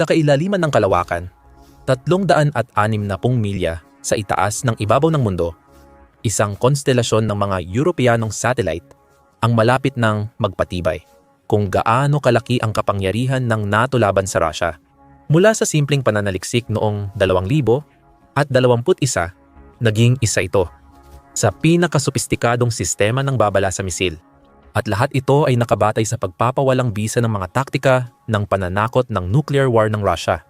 Sa kailaliman ng kalawakan, 360 milya sa itaas ng ibabaw ng mundo, isang konstelasyon ng mga Europeanong satellite ang malapit ng magpatibay kung gaano kalaki ang kapangyarihan ng NATO laban sa Russia. Mula sa simpleng pananaliksik noong 2000 at 21, naging isa ito sa pinakasopistikadong sistema ng babala sa misil. At lahat ito ay nakabatay sa pagpapawalang bisa ng mga taktika ng pananakot ng nuclear war ng Russia.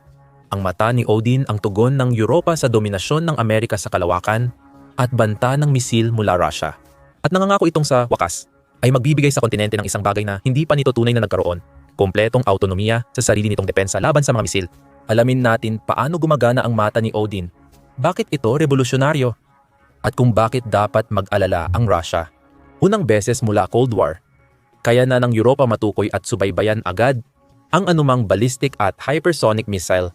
Ang mata ni Odin ang tugon ng Europa sa dominasyon ng Amerika sa kalawakan at banta ng misil mula Russia. At nangangako itong sa wakas ay magbibigay sa kontinente ng isang bagay na hindi pa nito tunay na nagkaroon, kompletong autonomiya sa sarili nitong depensa laban sa mga misil. Alamin natin paano gumagana ang mata ni Odin. Bakit ito revolusyonaryo? At kung bakit dapat mag-alala ang Russia? Unang beses mula Cold War, kaya na ng Europa matukoy at subaybayan agad ang anumang ballistic at hypersonic missile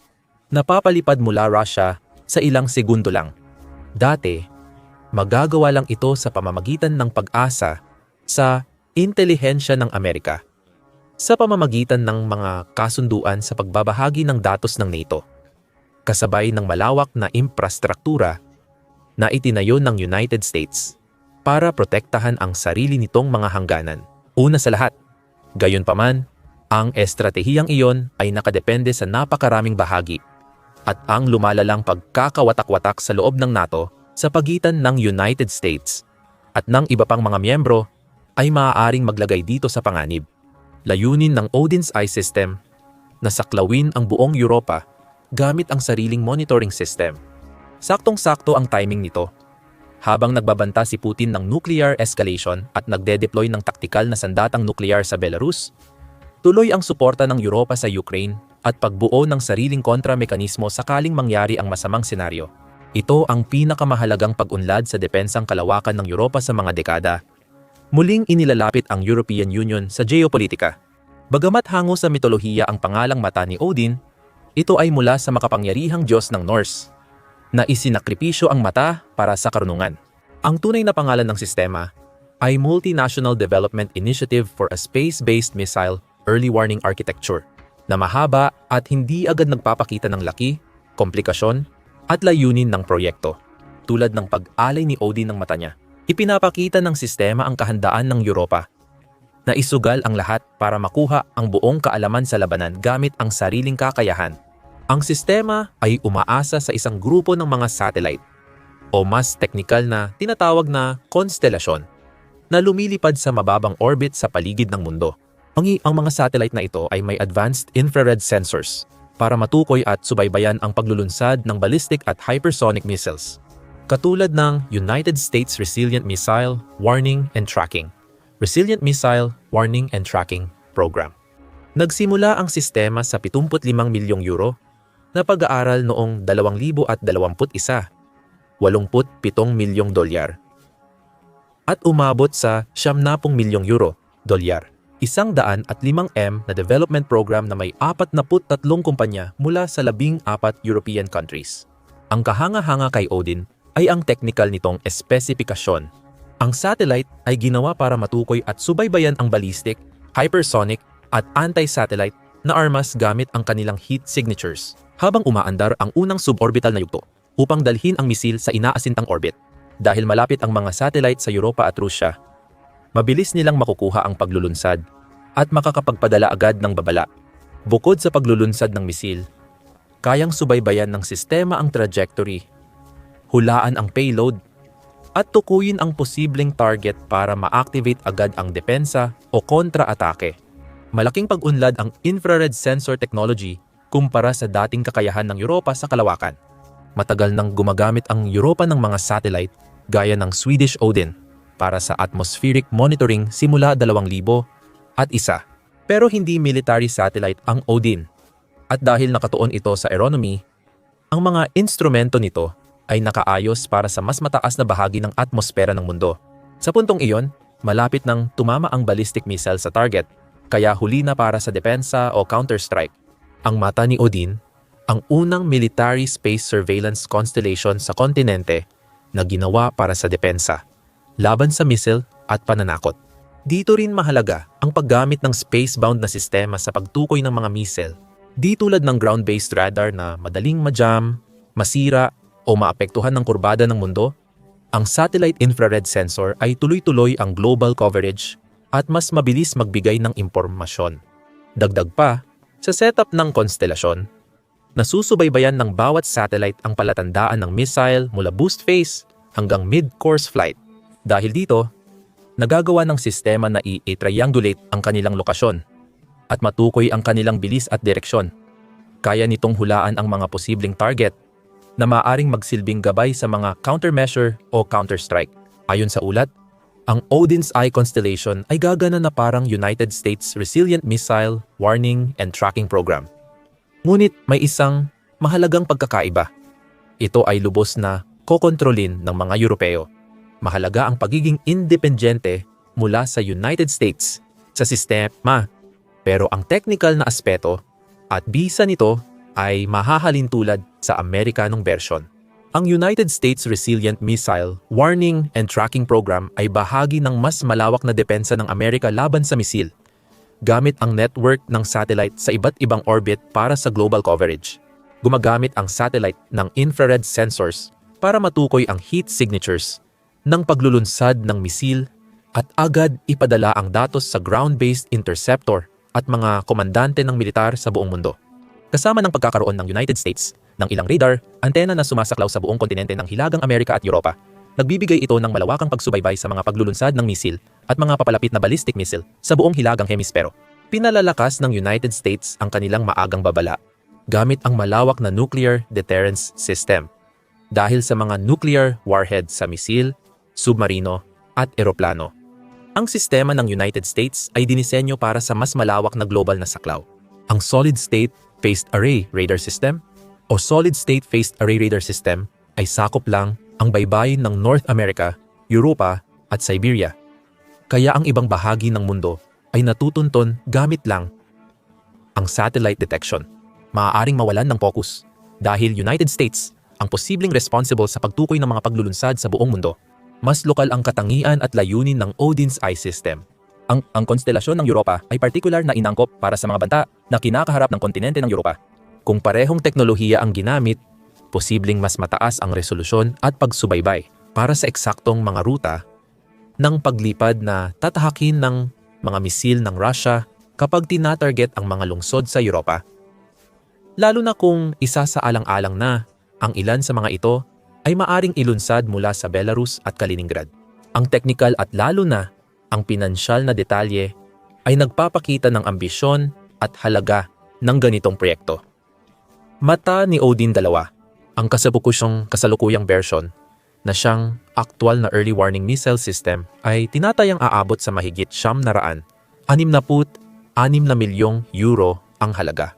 na papalipad mula Russia sa ilang segundo lang. Dati, magagawa lang ito sa pamamagitan ng pag-asa sa intelihensya ng Amerika sa pamamagitan ng mga kasunduan sa pagbabahagi ng datos ng NATO, kasabay ng malawak na infrastruktura na itinayo ng United States para protektahan ang sarili nitong mga hangganan. Una sa lahat, gayon paman, ang estratehiyang iyon ay nakadepende sa napakaraming bahagi at ang lumalalang pagkakawatak-watak sa loob ng NATO sa pagitan ng United States at ng iba pang mga miyembro ay maaaring maglagay dito sa panganib. Layunin ng Odin's Eye System na saklawin ang buong Europa gamit ang sariling monitoring system. Saktong-sakto ang timing nito. Habang nagbabanta si Putin ng nuclear escalation at nagde-deploy ng taktikal na sandatang nuklear sa Belarus, tuloy ang suporta ng Europa sa Ukraine at pagbuo ng sariling kontra-mekanismo sakaling mangyari ang masamang senaryo. Ito ang pinakamahalagang pag-unlad sa depensang kalawakan ng Europa sa mga dekada. Muling inilalapit ang European Union sa geopolitika. Bagamat hango sa mitolohiya ang pangalang mata ni Odin, ito ay mula sa makapangyarihang Diyos ng Norse na isinakripisyo ang mata para sa karunungan. Ang tunay na pangalan ng sistema ay Multinational Development Initiative for a Space-Based Missile Early Warning Architecture na mahaba at hindi agad nagpapakita ng laki, komplikasyon, at layunin ng proyekto. Tulad ng pag-alay ni Odin ng mata niya, ipinapakita ng sistema ang kahandaan ng Europa na isugal ang lahat para makuha ang buong kaalaman sa labanan gamit ang sariling kakayahan ang sistema ay umaasa sa isang grupo ng mga satellite o mas teknikal na tinatawag na konstelasyon na lumilipad sa mababang orbit sa paligid ng mundo. Ang, ang mga satellite na ito ay may advanced infrared sensors para matukoy at subaybayan ang paglulunsad ng ballistic at hypersonic missiles. Katulad ng United States Resilient Missile Warning and Tracking, Resilient Missile Warning and Tracking Program. Nagsimula ang sistema sa 75 milyong euro na pag-aaral noong 2021, 87 milyong dolyar at umabot sa 70 milyong euro, dolyar. Isang daan at limang M na development program na may 43 kumpanya mula sa labing apat European countries. Ang kahanga-hanga kay Odin ay ang technical nitong espesipikasyon. Ang satellite ay ginawa para matukoy at subaybayan ang ballistic, hypersonic at anti-satellite na armas gamit ang kanilang heat signatures habang umaandar ang unang suborbital na yugto upang dalhin ang misil sa inaasintang orbit. Dahil malapit ang mga satellite sa Europa at Rusya, mabilis nilang makukuha ang paglulunsad at makakapagpadala agad ng babala. Bukod sa paglulunsad ng misil, kayang subaybayan ng sistema ang trajectory, hulaan ang payload, at tukuyin ang posibleng target para ma-activate agad ang depensa o kontra-atake. Malaking pag-unlad ang infrared sensor technology kumpara sa dating kakayahan ng Europa sa kalawakan. Matagal nang gumagamit ang Europa ng mga satellite gaya ng Swedish Odin para sa atmospheric monitoring simula 2000 at isa. Pero hindi military satellite ang Odin. At dahil nakatuon ito sa aeronomy, ang mga instrumento nito ay nakaayos para sa mas mataas na bahagi ng atmosfera ng mundo. Sa puntong iyon, malapit nang tumama ang ballistic missile sa target, kaya huli na para sa depensa o counter-strike ang mata ni Odin, ang unang military space surveillance constellation sa kontinente na ginawa para sa depensa, laban sa missile at pananakot. Dito rin mahalaga ang paggamit ng spacebound na sistema sa pagtukoy ng mga missile Di tulad ng ground-based radar na madaling majam, masira o maapektuhan ng kurbada ng mundo, ang satellite infrared sensor ay tuloy-tuloy ang global coverage at mas mabilis magbigay ng impormasyon. Dagdag pa, sa setup ng konstelasyon, nasusubaybayan ng bawat satellite ang palatandaan ng missile mula boost phase hanggang mid-course flight. Dahil dito, nagagawa ng sistema na i-triangulate ang kanilang lokasyon at matukoy ang kanilang bilis at direksyon. Kaya nitong hulaan ang mga posibleng target na maaring magsilbing gabay sa mga countermeasure o counterstrike. Ayon sa ulat, ang Odin's Eye constellation ay gagana na parang United States Resilient Missile Warning and Tracking Program. Ngunit may isang mahalagang pagkakaiba. Ito ay lubos na kokontrolin ng mga Europeo. Mahalaga ang pagiging independyente mula sa United States sa sistema. Pero ang technical na aspeto at bisa nito ay mahahalin tulad sa Amerikanong version. Ang United States Resilient Missile Warning and Tracking Program ay bahagi ng mas malawak na depensa ng Amerika laban sa misil, gamit ang network ng satellite sa iba't ibang orbit para sa global coverage. Gumagamit ang satellite ng infrared sensors para matukoy ang heat signatures ng paglulunsad ng misil at agad ipadala ang datos sa ground-based interceptor at mga komandante ng militar sa buong mundo kasama ng pagkakaroon ng United States ng ilang radar, antena na sumasaklaw sa buong kontinente ng Hilagang Amerika at Europa. Nagbibigay ito ng malawakang pagsubaybay sa mga paglulunsad ng misil at mga papalapit na ballistic missile sa buong hilagang hemispero. Pinalalakas ng United States ang kanilang maagang babala gamit ang malawak na nuclear deterrence system dahil sa mga nuclear warhead sa misil, submarino at eroplano. Ang sistema ng United States ay dinisenyo para sa mas malawak na global na saklaw. Ang solid-state phased array radar system o solid-state phased array radar system ay sakop lang ang baybayin ng North America, Europa at Siberia. Kaya ang ibang bahagi ng mundo ay natutunton gamit lang ang satellite detection. Maaaring mawalan ng focus dahil United States ang posibleng responsible sa pagtukoy ng mga paglulunsad sa buong mundo. Mas lokal ang katangian at layunin ng Odin's Eye System ang, ang konstelasyon ng Europa ay partikular na inangkop para sa mga banta na kinakaharap ng kontinente ng Europa. Kung parehong teknolohiya ang ginamit, posibleng mas mataas ang resolusyon at pagsubaybay para sa eksaktong mga ruta ng paglipad na tatahakin ng mga misil ng Russia kapag tinatarget ang mga lungsod sa Europa. Lalo na kung isa sa alang-alang na ang ilan sa mga ito ay maaring ilunsad mula sa Belarus at Kaliningrad. Ang technical at lalo na ang pinansyal na detalye ay nagpapakita ng ambisyon at halaga ng ganitong proyekto. Mata ni Odin dalawa, ang kasabukusyong kasalukuyang version na siyang aktual na early warning missile system ay tinatayang aabot sa mahigit siyam na raan, anim na put, anim na milyong euro ang halaga.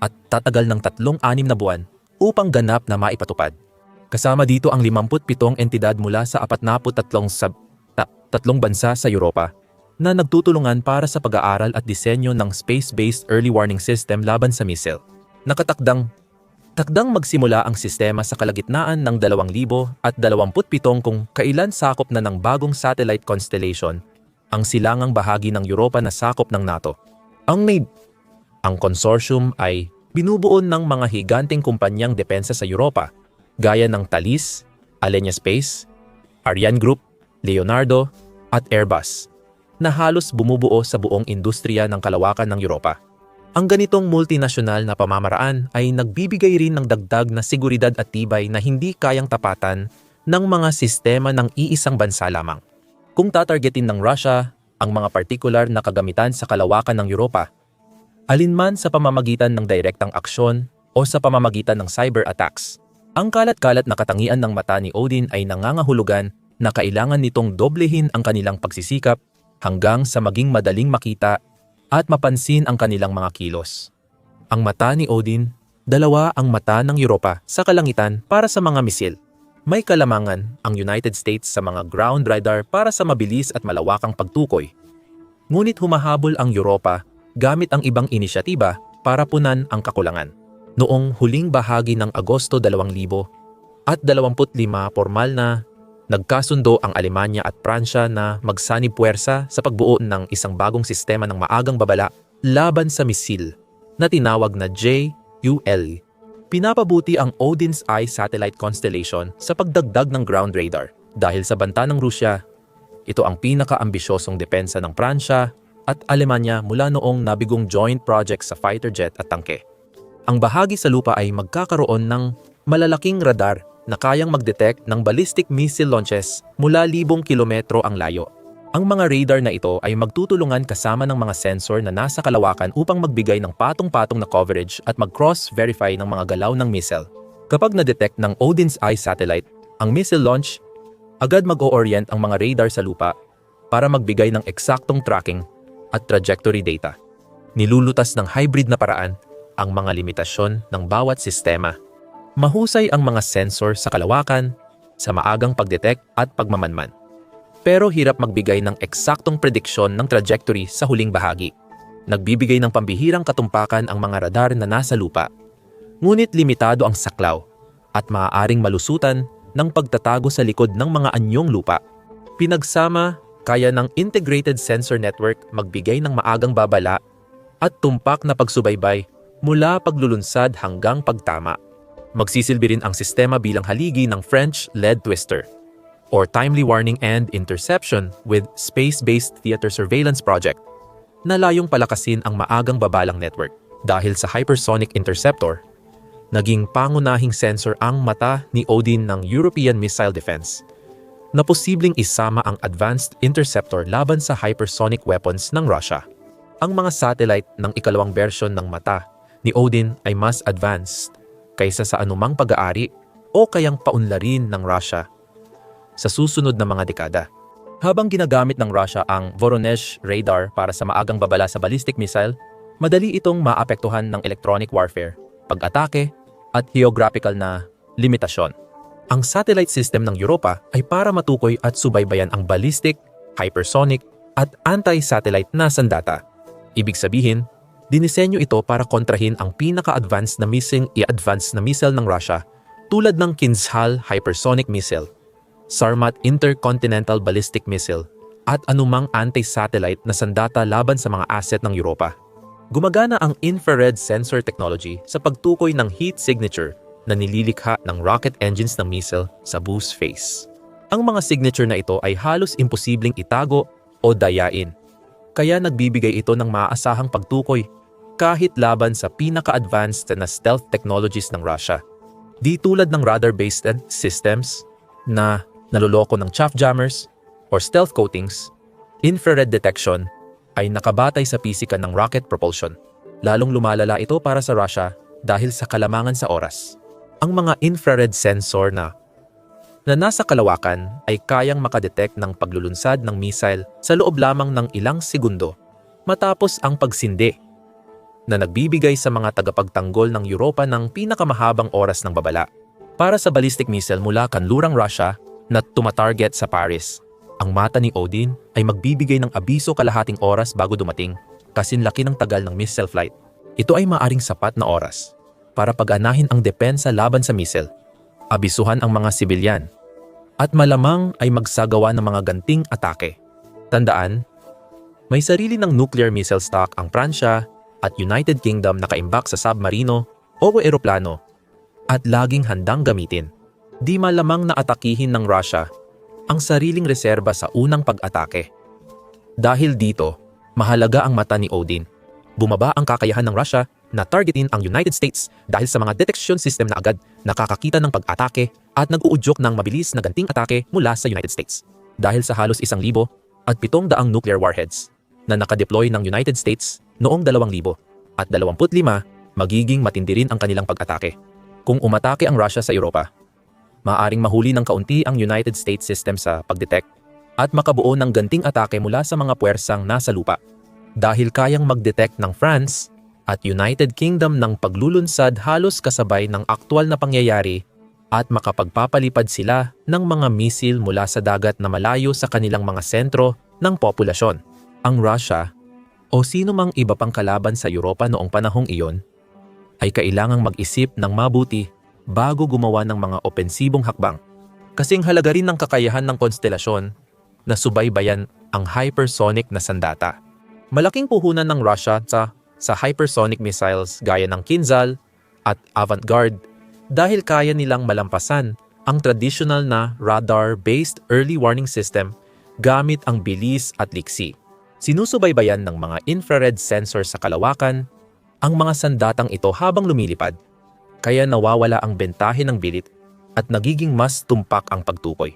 At tatagal ng tatlong anim na buwan upang ganap na maipatupad. Kasama dito ang 57 entidad mula sa 43 sub tatlong bansa sa Europa na nagtutulungan para sa pag-aaral at disenyo ng space-based early warning system laban sa missile. Nakatakdang Takdang magsimula ang sistema sa kalagitnaan ng 2027 kung kailan sakop na ng bagong satellite constellation ang silangang bahagi ng Europa na sakop ng NATO. Ang NAVE, ang consortium ay binubuo ng mga higanteng kumpanyang depensa sa Europa gaya ng Thales, Alenia Space, Ariane Group, Leonardo at Airbus na halos bumubuo sa buong industriya ng kalawakan ng Europa. Ang ganitong multinasyonal na pamamaraan ay nagbibigay rin ng dagdag na seguridad at tibay na hindi kayang tapatan ng mga sistema ng iisang bansa lamang. Kung tatargetin ng Russia ang mga partikular na kagamitan sa kalawakan ng Europa, alinman sa pamamagitan ng direktang aksyon o sa pamamagitan ng cyber attacks, ang kalat-kalat na katangian ng mata ni Odin ay nangangahulugan na kailangan nitong doblehin ang kanilang pagsisikap hanggang sa maging madaling makita at mapansin ang kanilang mga kilos. Ang mata ni Odin, dalawa ang mata ng Europa sa kalangitan para sa mga misil. May kalamangan ang United States sa mga ground radar para sa mabilis at malawakang pagtukoy. Ngunit humahabol ang Europa gamit ang ibang inisyatiba para punan ang kakulangan. Noong huling bahagi ng Agosto 2000 at 25 formal na Nagkasundo ang Alemanya at Pransya na magsanib puwersa sa pagbuo ng isang bagong sistema ng maagang babala laban sa misil na tinawag na JUL. Pinapabuti ang Odin's Eye satellite constellation sa pagdagdag ng ground radar dahil sa banta ng Rusya. Ito ang pinaka-ambisyosong depensa ng Pransya at Alemanya mula noong nabigong joint project sa fighter jet at tangke. Ang bahagi sa lupa ay magkakaroon ng malalaking radar na kayang mag-detect ng ballistic missile launches mula libong kilometro ang layo. Ang mga radar na ito ay magtutulungan kasama ng mga sensor na nasa kalawakan upang magbigay ng patong-patong na coverage at mag-cross-verify ng mga galaw ng missile. Kapag na-detect ng Odin's Eye satellite ang missile launch, agad mag-o-orient ang mga radar sa lupa para magbigay ng eksaktong tracking at trajectory data. Nilulutas ng hybrid na paraan ang mga limitasyon ng bawat sistema. Mahusay ang mga sensor sa kalawakan, sa maagang pagdetect at pagmamanman. Pero hirap magbigay ng eksaktong prediksyon ng trajectory sa huling bahagi. Nagbibigay ng pambihirang katumpakan ang mga radar na nasa lupa. Ngunit limitado ang saklaw at maaaring malusutan ng pagtatago sa likod ng mga anyong lupa. Pinagsama, kaya ng Integrated Sensor Network magbigay ng maagang babala at tumpak na pagsubaybay mula paglulunsad hanggang pagtama. Magsisilbi rin ang sistema bilang haligi ng French lead twister or timely warning and interception with space-based theater surveillance project na layong palakasin ang maagang babalang network dahil sa hypersonic interceptor naging pangunahing sensor ang mata ni Odin ng European Missile Defense na posibleng isama ang advanced interceptor laban sa hypersonic weapons ng Russia. Ang mga satellite ng ikalawang bersyon ng mata ni Odin ay mas advanced kaysa sa anumang pag-aari o kayang paunlarin ng Russia sa susunod na mga dekada. Habang ginagamit ng Russia ang Voronezh radar para sa maagang babala sa ballistic missile, madali itong maapektuhan ng electronic warfare, pag-atake at geographical na limitasyon. Ang satellite system ng Europa ay para matukoy at subaybayan ang ballistic, hypersonic at anti-satellite na sandata. Ibig sabihin, dinisenyo ito para kontrahin ang pinaka-advanced na missing i-advance na missile ng Russia tulad ng Kinzhal hypersonic missile, Sarmat intercontinental ballistic missile, at anumang anti-satellite na sandata laban sa mga asset ng Europa. Gumagana ang infrared sensor technology sa pagtukoy ng heat signature na nililikha ng rocket engines ng missile sa boost phase. Ang mga signature na ito ay halos imposibleng itago o dayain. Kaya nagbibigay ito ng maaasahang pagtukoy kahit laban sa pinaka-advanced na stealth technologies ng Russia. Di tulad ng radar-based systems na naloloko ng chaff jammers or stealth coatings, infrared detection ay nakabatay sa pisika ng rocket propulsion. Lalong lumalala ito para sa Russia dahil sa kalamangan sa oras. Ang mga infrared sensor na na nasa kalawakan ay kayang makadetect ng paglulunsad ng missile sa loob lamang ng ilang segundo matapos ang pagsindi na nagbibigay sa mga tagapagtanggol ng Europa ng pinakamahabang oras ng babala. Para sa ballistic missile mula kanlurang Russia na tumatarget sa Paris, ang mata ni Odin ay magbibigay ng abiso kalahating oras bago dumating kasin laki ng tagal ng missile flight. Ito ay maaring sapat na oras para pag-anahin ang depensa laban sa missile, abisuhan ang mga sibilyan, at malamang ay magsagawa ng mga ganting atake. Tandaan, may sarili ng nuclear missile stock ang Pransya at United Kingdom na kaimbak sa submarino o eroplano at laging handang gamitin. Di malamang na atakihin ng Russia ang sariling reserba sa unang pag-atake. Dahil dito, mahalaga ang mata ni Odin. Bumaba ang kakayahan ng Russia na targetin ang United States dahil sa mga detection system na agad nakakakita ng pag-atake at nag-uudyok ng mabilis na ganting atake mula sa United States. Dahil sa halos isang libo at pitong daang nuclear warheads na nakadeploy ng United States noong 2000 at 25 magiging matindi rin ang kanilang pag-atake. Kung umatake ang Russia sa Europa, maaring mahuli ng kaunti ang United States system sa pagdetect at makabuo ng ganting atake mula sa mga puwersang nasa lupa. Dahil kayang mag-detect ng France at United Kingdom ng paglulunsad halos kasabay ng aktwal na pangyayari at makapagpapalipad sila ng mga misil mula sa dagat na malayo sa kanilang mga sentro ng populasyon. Ang Russia o sino mang iba pang kalaban sa Europa noong panahong iyon ay kailangang mag-isip ng mabuti bago gumawa ng mga opensibong hakbang. Kasing halaga rin ng kakayahan ng konstelasyon na subaybayan ang hypersonic na sandata. Malaking puhunan ng Russia sa, sa hypersonic missiles gaya ng Kinzhal at Avangard dahil kaya nilang malampasan ang traditional na radar-based early warning system gamit ang bilis at liksi. Sinusubaybayan ng mga infrared sensor sa kalawakan ang mga sandatang ito habang lumilipad, kaya nawawala ang bentahe ng bilit at nagiging mas tumpak ang pagtukoy.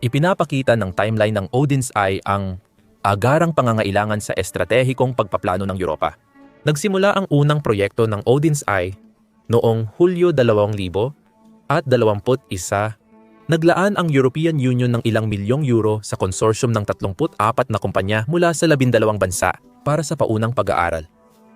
Ipinapakita ng timeline ng Odin's Eye ang agarang pangangailangan sa estratehikong pagpaplano ng Europa. Nagsimula ang unang proyekto ng Odin's Eye noong Hulyo 2000 at 21 Naglaan ang European Union ng ilang milyong euro sa konsorsyum ng 34 na kumpanya mula sa 12 bansa para sa paunang pag-aaral,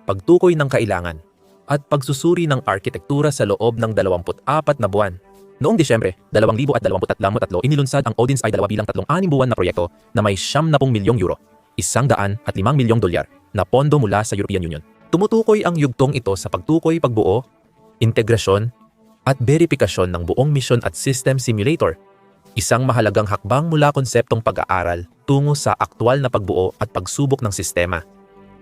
pagtukoy ng kailangan, at pagsusuri ng arkitektura sa loob ng 24 na buwan. Noong Disyembre 2023 inilunsad ang Odin's Eye dalawa bilang tatlong anim buwan na proyekto na may 70 milyong euro, isang daan at limang milyong dolyar na pondo mula sa European Union. Tumutukoy ang yugtong ito sa pagtukoy pagbuo, integrasyon, at verifikasyon ng buong mission at system simulator, isang mahalagang hakbang mula konseptong pag-aaral tungo sa aktwal na pagbuo at pagsubok ng sistema.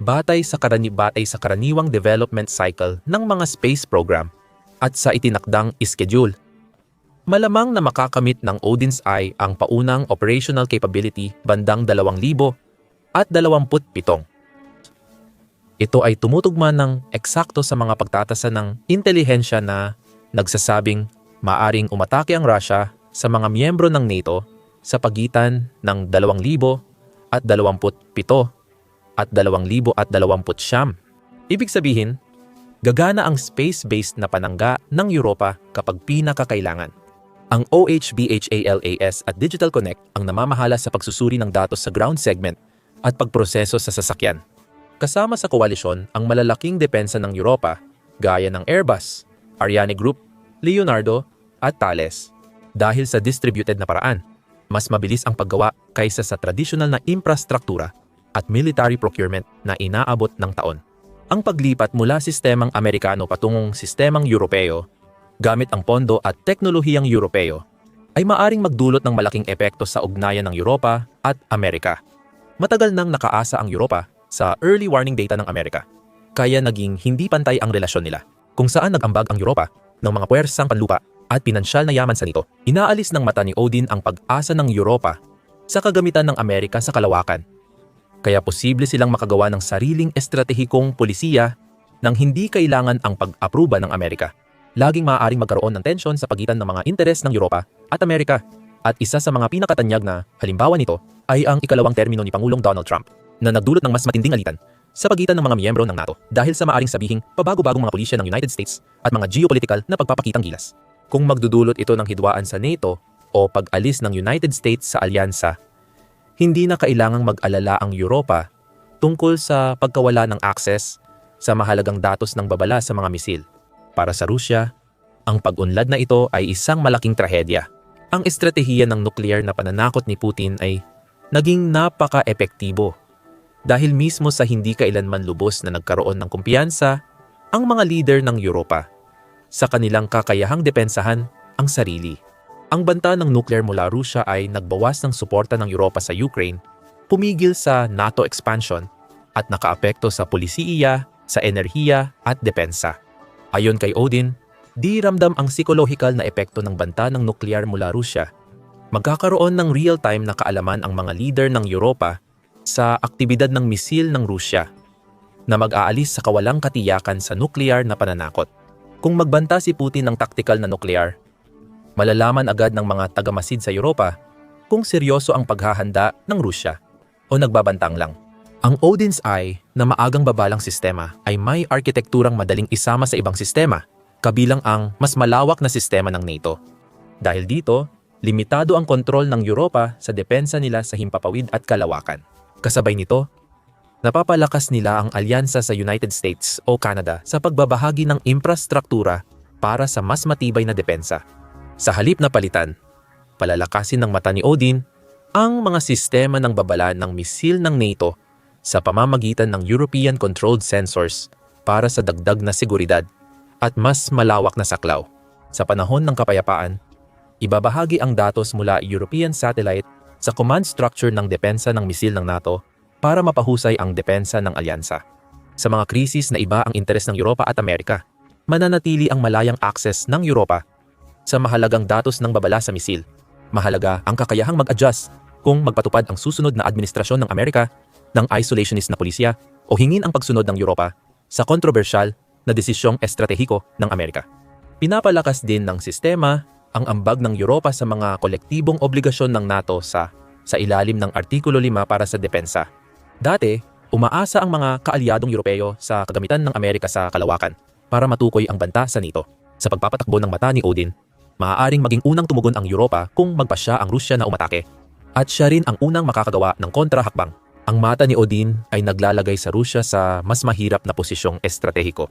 Batay sa karani batay sa karaniwang development cycle ng mga space program at sa itinakdang schedule. Malamang na makakamit ng Odin's Eye ang paunang operational capability bandang 2,000 at 27. Ito ay tumutugma ng eksakto sa mga pagtatasa ng intelihensya na nagsasabing maaring umatake ang Russia sa mga miyembro ng NATO sa pagitan ng 2,000 at 27 at 2,000 at 20 Ibig sabihin, gagana ang space-based na panangga ng Europa kapag pinakakailangan. Ang OHBHALAS at Digital Connect ang namamahala sa pagsusuri ng datos sa ground segment at pagproseso sa sasakyan. Kasama sa koalisyon ang malalaking depensa ng Europa gaya ng Airbus, Ariane Group, Leonardo, at Thales. Dahil sa distributed na paraan, mas mabilis ang paggawa kaysa sa traditional na infrastruktura at military procurement na inaabot ng taon. Ang paglipat mula sistemang Amerikano patungong sistemang Europeo gamit ang pondo at teknolohiyang Europeo ay maaring magdulot ng malaking epekto sa ugnayan ng Europa at Amerika. Matagal nang nakaasa ang Europa sa early warning data ng Amerika, kaya naging hindi pantay ang relasyon nila kung saan nag-ambag ang Europa ng mga puwersang panlupa at pinansyal na yaman sa nito. Inaalis ng mata ni Odin ang pag-asa ng Europa sa kagamitan ng Amerika sa kalawakan. Kaya posible silang makagawa ng sariling estratehikong polisiya nang hindi kailangan ang pag-apruba ng Amerika. Laging maaaring magkaroon ng tensyon sa pagitan ng mga interes ng Europa at Amerika. At isa sa mga pinakatanyag na halimbawa nito ay ang ikalawang termino ni Pangulong Donald Trump na nagdulot ng mas matinding alitan sa pagitan ng mga miyembro ng NATO dahil sa maaring sabihing pabago-bagong mga pulisya ng United States at mga geopolitical na pagpapakitang gilas. Kung magdudulot ito ng hidwaan sa NATO o pag-alis ng United States sa alyansa, hindi na kailangang mag-alala ang Europa tungkol sa pagkawala ng access sa mahalagang datos ng babala sa mga misil. Para sa Rusya, ang pag-unlad na ito ay isang malaking trahedya. Ang estratehiya ng nuclear na pananakot ni Putin ay naging napaka-epektibo dahil mismo sa hindi kailanman lubos na nagkaroon ng kumpiyansa ang mga leader ng Europa sa kanilang kakayahang depensahan ang sarili. Ang banta ng nuclear mula Russia ay nagbawas ng suporta ng Europa sa Ukraine, pumigil sa NATO expansion at nakaapekto sa polisiya, sa enerhiya at depensa. Ayon kay Odin, di ramdam ang psikolohikal na epekto ng banta ng nuklear mula Russia. Magkakaroon ng real-time na kaalaman ang mga leader ng Europa sa aktibidad ng misil ng Rusya na mag-aalis sa kawalang katiyakan sa nuklear na pananakot. Kung magbanta si Putin ng taktikal na nuklear, malalaman agad ng mga tagamasid sa Europa kung seryoso ang paghahanda ng Rusya o nagbabantang lang. Ang Odin's Eye na maagang babalang sistema ay may arkitekturang madaling isama sa ibang sistema, kabilang ang mas malawak na sistema ng NATO. Dahil dito, limitado ang kontrol ng Europa sa depensa nila sa himpapawid at kalawakan. Kasabay nito, napapalakas nila ang alyansa sa United States o Canada sa pagbabahagi ng infrastruktura para sa mas matibay na depensa. Sa halip na palitan, palalakasin ng mata ni Odin ang mga sistema ng babala ng misil ng NATO sa pamamagitan ng European-controlled sensors para sa dagdag na seguridad at mas malawak na saklaw. Sa panahon ng kapayapaan, ibabahagi ang datos mula European satellite sa command structure ng depensa ng misil ng NATO para mapahusay ang depensa ng alyansa. Sa mga krisis na iba ang interes ng Europa at Amerika, mananatili ang malayang access ng Europa sa mahalagang datos ng babala sa misil. Mahalaga ang kakayahang mag-adjust kung magpatupad ang susunod na administrasyon ng Amerika ng isolationist na pulisya o hingin ang pagsunod ng Europa sa kontrobersyal na desisyong estratehiko ng Amerika. Pinapalakas din ng sistema ang ambag ng Europa sa mga kolektibong obligasyon ng NATO sa sa ilalim ng Artikulo 5 para sa depensa. Dati, umaasa ang mga kaalyadong Europeo sa kagamitan ng Amerika sa kalawakan para matukoy ang banta sa NATO. Sa pagpapatakbo ng mata ni Odin, maaaring maging unang tumugon ang Europa kung magpasya ang Rusya na umatake. At siya rin ang unang makakagawa ng kontrahakbang. Ang mata ni Odin ay naglalagay sa Rusya sa mas mahirap na posisyong estratehiko.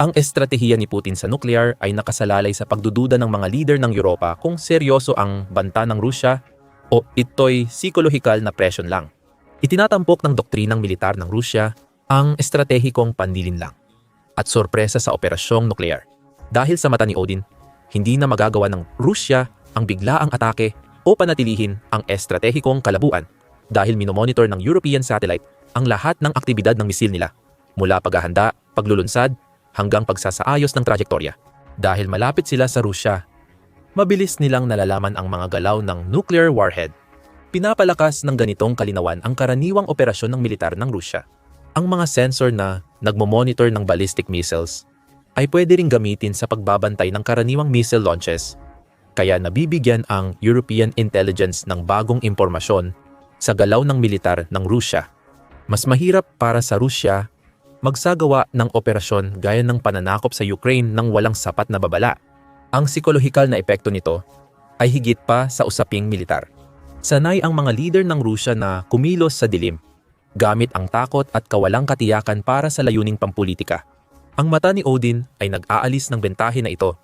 Ang estratehiya ni Putin sa nuclear ay nakasalalay sa pagdududa ng mga leader ng Europa kung seryoso ang banta ng Rusya o ito'y psikolohikal na presyon lang. Itinatampok ng doktrinang militar ng Rusya ang estratehikong pandilin lang at sorpresa sa operasyong nuklear. Dahil sa mata ni Odin, hindi na magagawa ng Rusya ang biglaang atake o panatilihin ang estratehikong kalabuan dahil minomonitor ng European satellite ang lahat ng aktibidad ng misil nila mula paghahanda, paglulunsad, hanggang pagsasaayos ng trajektorya. Dahil malapit sila sa Rusya, mabilis nilang nalalaman ang mga galaw ng nuclear warhead. Pinapalakas ng ganitong kalinawan ang karaniwang operasyon ng militar ng Rusya. Ang mga sensor na nagmo-monitor ng ballistic missiles ay pwede ring gamitin sa pagbabantay ng karaniwang missile launches. Kaya nabibigyan ang European intelligence ng bagong impormasyon sa galaw ng militar ng Rusya. Mas mahirap para sa Rusya magsagawa ng operasyon gaya ng pananakop sa Ukraine ng walang sapat na babala. Ang psikolohikal na epekto nito ay higit pa sa usaping militar. Sanay ang mga leader ng Rusya na kumilos sa dilim, gamit ang takot at kawalang katiyakan para sa layuning pampulitika. Ang mata ni Odin ay nag-aalis ng bentahe na ito.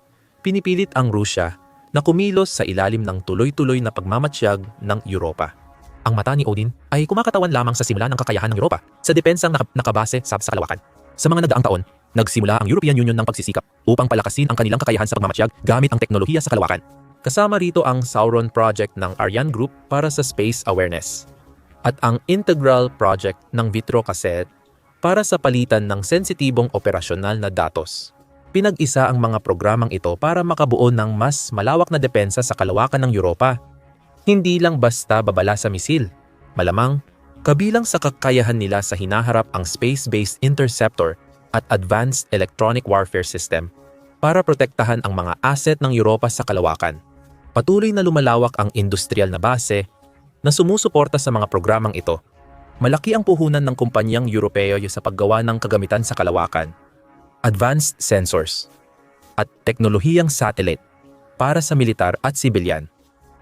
Pinipilit ang Rusya na kumilos sa ilalim ng tuloy-tuloy na pagmamatsyag ng Europa ang mata ni Odin ay kumakatawan lamang sa simula ng kakayahan ng Europa sa depensang naka- nakabase sa, kalawakan. Sa mga nagdaang taon, nagsimula ang European Union ng pagsisikap upang palakasin ang kanilang kakayahan sa pagmamatsyag gamit ang teknolohiya sa kalawakan. Kasama rito ang Sauron Project ng Ariane Group para sa space awareness at ang Integral Project ng Vitro Cassette para sa palitan ng sensitibong operasyonal na datos. Pinag-isa ang mga programang ito para makabuo ng mas malawak na depensa sa kalawakan ng Europa hindi lang basta babala sa misil. Malamang, kabilang sa kakayahan nila sa hinaharap ang space-based interceptor at advanced electronic warfare system para protektahan ang mga asset ng Europa sa kalawakan. Patuloy na lumalawak ang industrial na base na sumusuporta sa mga programang ito. Malaki ang puhunan ng kumpanyang Europeo sa paggawa ng kagamitan sa kalawakan, advanced sensors, at teknolohiyang satellite para sa militar at sibilyan.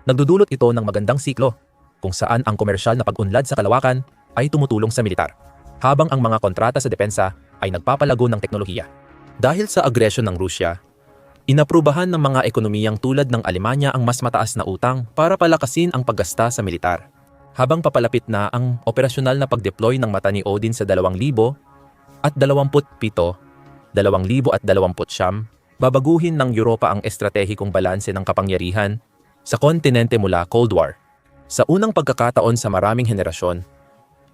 Nagdudulot ito ng magandang siklo kung saan ang komersyal na pag-unlad sa kalawakan ay tumutulong sa militar, habang ang mga kontrata sa depensa ay nagpapalago ng teknolohiya. Dahil sa agresyon ng Rusya, inaprubahan ng mga ekonomiyang tulad ng Alemanya ang mas mataas na utang para palakasin ang paggasta sa militar. Habang papalapit na ang operasyonal na pag-deploy ng mata ni Odin sa 2,000 at 27, 2020 babaguhin ng Europa ang estratehikong balanse ng kapangyarihan sa kontinente mula Cold War. Sa unang pagkakataon sa maraming henerasyon,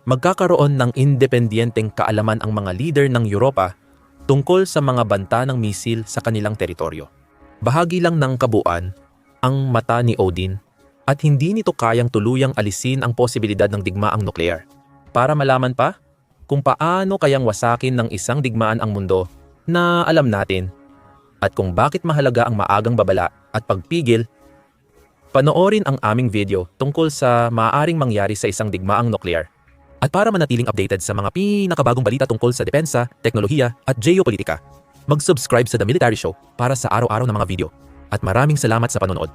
magkakaroon ng independiyenteng kaalaman ang mga leader ng Europa tungkol sa mga banta ng misil sa kanilang teritoryo. Bahagi lang ng kabuuan ang mata ni Odin at hindi nito kayang tuluyang alisin ang posibilidad ng digmaang nuklear. Para malaman pa kung paano kayang wasakin ng isang digmaan ang mundo na alam natin at kung bakit mahalaga ang maagang babala at pagpigil Panoorin ang aming video tungkol sa maaaring mangyari sa isang digmaang nuklear. At para manatiling updated sa mga pinakabagong balita tungkol sa depensa, teknolohiya at geopolitika, mag-subscribe sa The Military Show para sa araw-araw na mga video. At maraming salamat sa panonood.